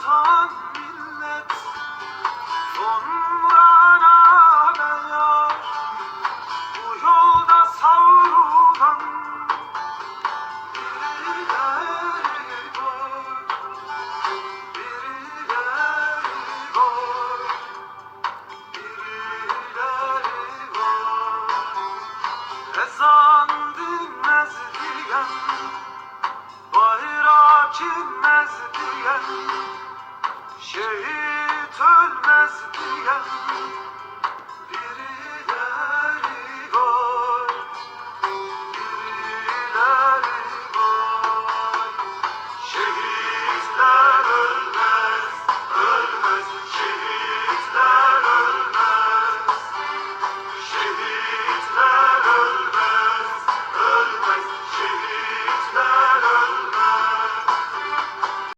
vatan millet Sonra naber yar Bu yolda savrulan Birileri var Birileri var. Birileri var Ezan dinmez diyen Bayrak Sure.